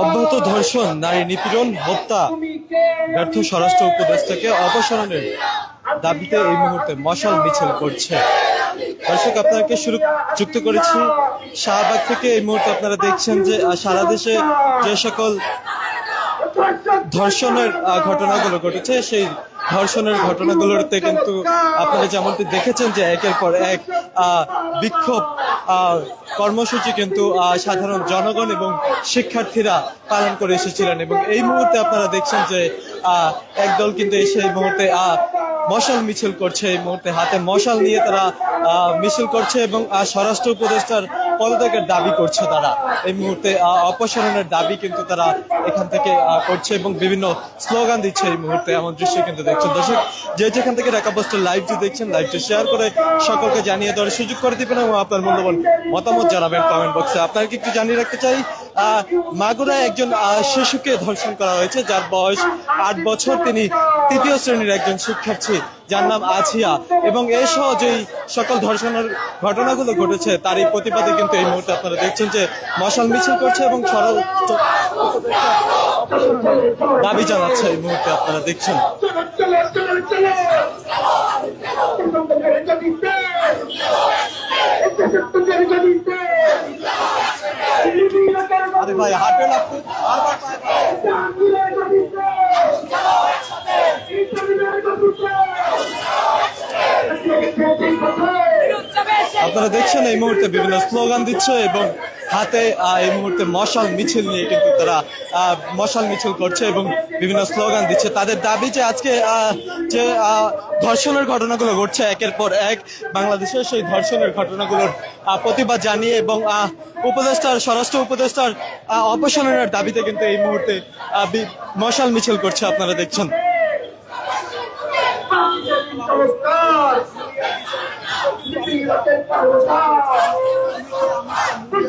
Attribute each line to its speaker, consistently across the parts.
Speaker 1: অব্যাহত ধর্ষণ নারী নিপীড়ন হত্যা ব্যর্থ স্বরাষ্ট্র উপদেষ্টাকে অপসারণের দাবিতে এই মুহূর্তে মশাল মিছিল করছে। দর্শক আপনাকে শুরু যুক্ত করেছি। শাহবাগ থেকে এই মুহূর্তে আপনারা দেখছেন যে সারা দেশে যে সকল ধর্ষণের ঘটনাগুলো ঘটেছে সেই ধর্ষণের ঘটনাগুলোতে কিন্তু আপনারা যেমনটি দেখেছেন যে একের পর এক বিক্ষোভ কর্মসূচি কিন্তু সাধারণ জনগণ এবং শিক্ষার্থীরা পালন করে এসেছিলেন। এবং এই মুহূর্তে আপনারা দেখছেন যে একদল কিন্তু এসে এই মুহূর্তে মশাল মিছিল করছে। এই মুহূর্তে হাতে মশাল নিয়ে তারা মিছিল করছে এবং স্বরাষ্ট্র উপদেষ্টার পদত্যাগের দাবি করছে তারা। এই মুহূর্তে অপসারণের দাবি কিন্তু তারা এখান থেকে করছে এবং বিভিন্ন স্লোগান দিচ্ছে এই মুহূর্তে। এমন দৃশ্য কিন্তু দেখছেন। দর্শক, যে যেখান থেকে ঢাকা পোস্টের লাইভটি দেখছেন লাইভটি শেয়ার করে সকলকে জানিয়ে দেওয়ার সুযোগ করে দিবেন এবং আপনার মূল্যবান মতামত জানাবেন কমেন্ট বক্সে আপনাকে একটু জানিয়ে রাখতে চাই? মাগুরায় একজন শিশুকে ধর্ষণ করা হয়েছে যার বয়স আট বছর তিনি তৃতীয় শ্রেণির একজন শিক্ষার্থী যার নাম আছিয়া এবং এই সহ যেই সকল ধর্ষণের ঘটনাগুলো ঘটেছে তারই প্রতিবাদে কিন্তু এই মুহূর্তে আপনারা দেখছেন যে মশাল মিছিল করছে এবং সরল দাবি জানাচ্ছে এই মুহূর্তে আপনারা দেখছেন আরে ভাই হাটে আপনারা দেখছেন এই মুহূর্তে বিভিন্ন স্লোগান দিচ্ছে এবং হাতে এই মুহূর্তে মশাল মিছিল নিয়ে কিন্তু তারা মশাল মিছিল করছে এবং বিভিন্ন স্লোগান দিচ্ছে। তাদের দাবি যে আজকে যে ধর্ষণের ঘটনাগুলো ঘটছে একের পর এক বাংলাদেশের সেই ধর্ষণের ঘটনাগুলোর প্রতিবাদ জানিয়ে এবং উপদেষ্টার, স্বরাষ্ট্র উপদেষ্টার অপসারণের দাবিতে কিন্তু এই মুহূর্তে মশাল মিছিল করছে আপনারা দেখছেন।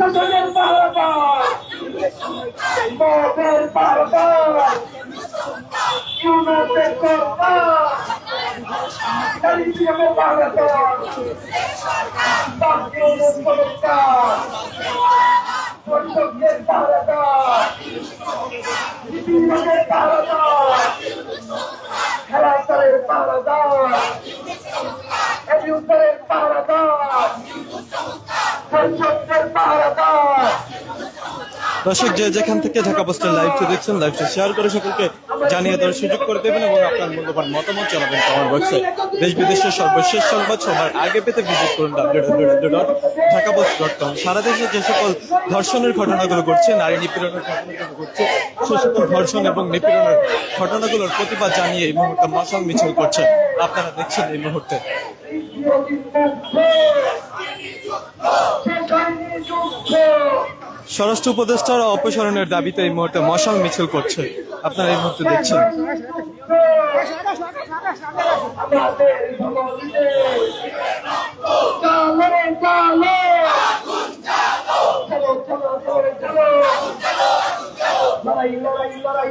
Speaker 2: প্রশাসনের বারবার মদের বারবার ইউনাইটেড সরকার এলজিএমের বারবার বাকিউনের সরকার পরিষদের বারবার বিপিনের বারবার
Speaker 1: দর্শক যে যেখান থেকে ঢাকা পোস্টের লাইভটি দেখছেন লাইভটি শেয়ার করে সকলকে জানিয়ে দেওয়ার সুযোগ করে দেবেন এবং আপনার মূল্যবান মতামত জানাবেন কমেন্ট বক্সে দেশ বিদেশের সর্বশেষ সংবাদ সবার আগে পেতে ভিজিট করুন ঢাকা সারা দেশে যে সকল ধর্ষণের ঘটনাগুলো ঘটছে, নারী নিপীড়নের ঘটনাগুলো ঘটছে সে সকল ধর্ষণ এবং নিপীড়নের ঘটনাগুলোর প্রতিবাদ জানিয়ে এই মুহূর্তে মশাল মিছিল করছে। আপনারা দেখছেন এই মুহূর্তে। স্বরাষ্ট্র উপদেষ্টার অপসারণের দাবিতে এই মুহূর্তে মশাল মিছিল করছে। আপনারা এই মুহূর্তে দেখছেন।
Speaker 2: লড়াই লড়াই লড়াই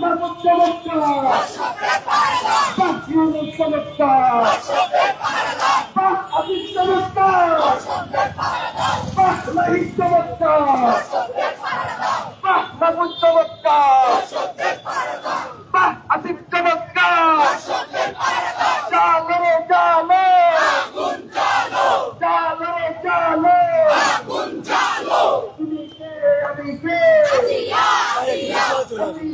Speaker 2: মাহমুদ চমৎকার বাহিনীর চমৎকার আমি চমৎকার বাহিনী চমৎকার মাহমুদ চমৎকার আমি চমৎকার চালো চালো চালো চালো তুমি কে আমি কে Nunca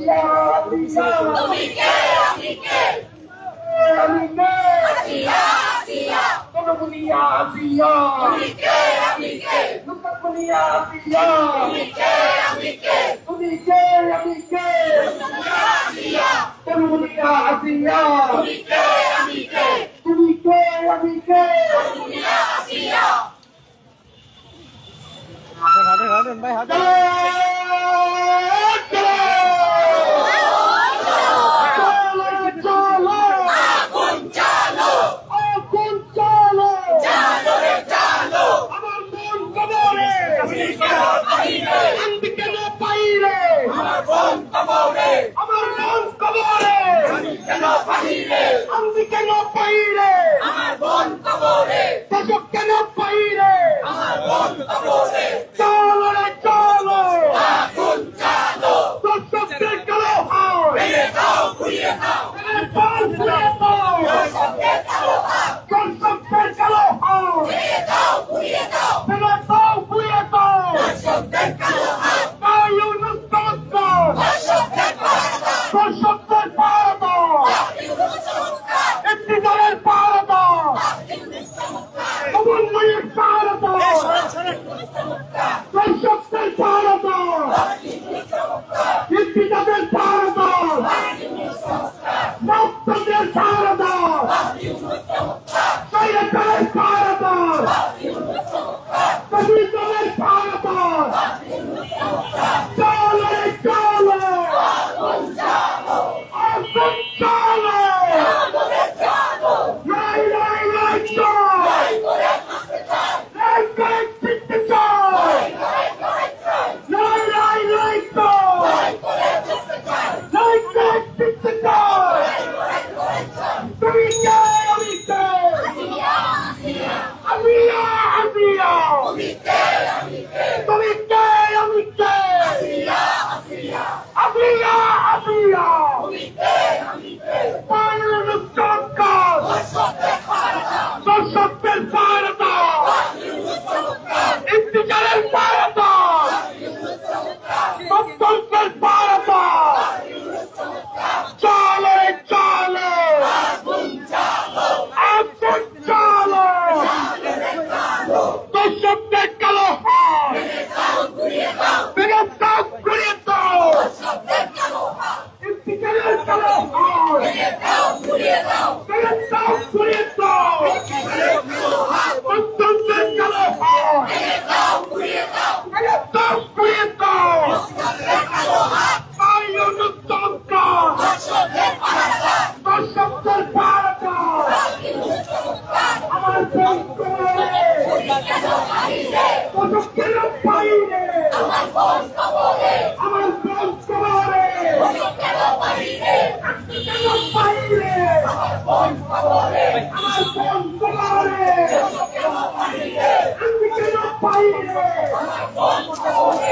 Speaker 2: কেন
Speaker 1: বাহিরে কত
Speaker 2: কেন বাহিরে আমার বোন কবরে আমার বোন কবরে কত কেন বাহিরে কত কেন বাহিরে আমার বোন কবরে আমার বোন কবরে কত কেন বাহিরে কত কেন বাহিরে আমার বোন কবরে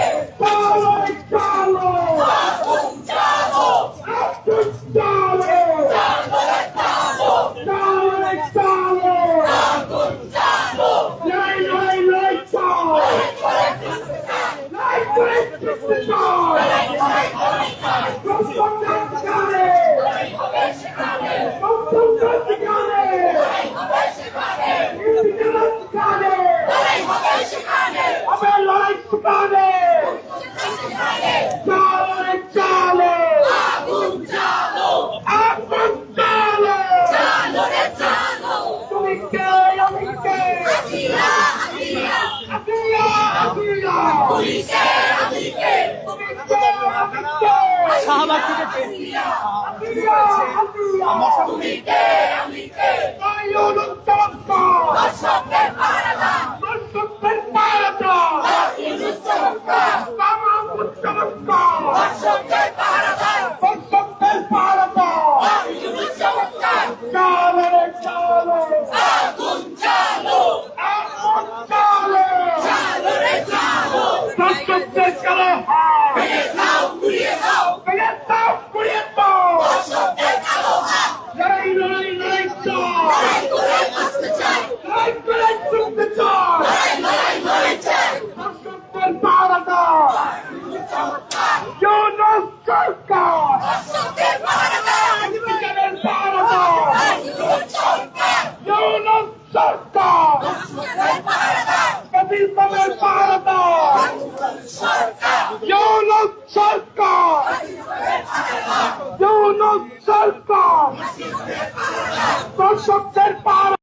Speaker 1: শাহবাগ থেকে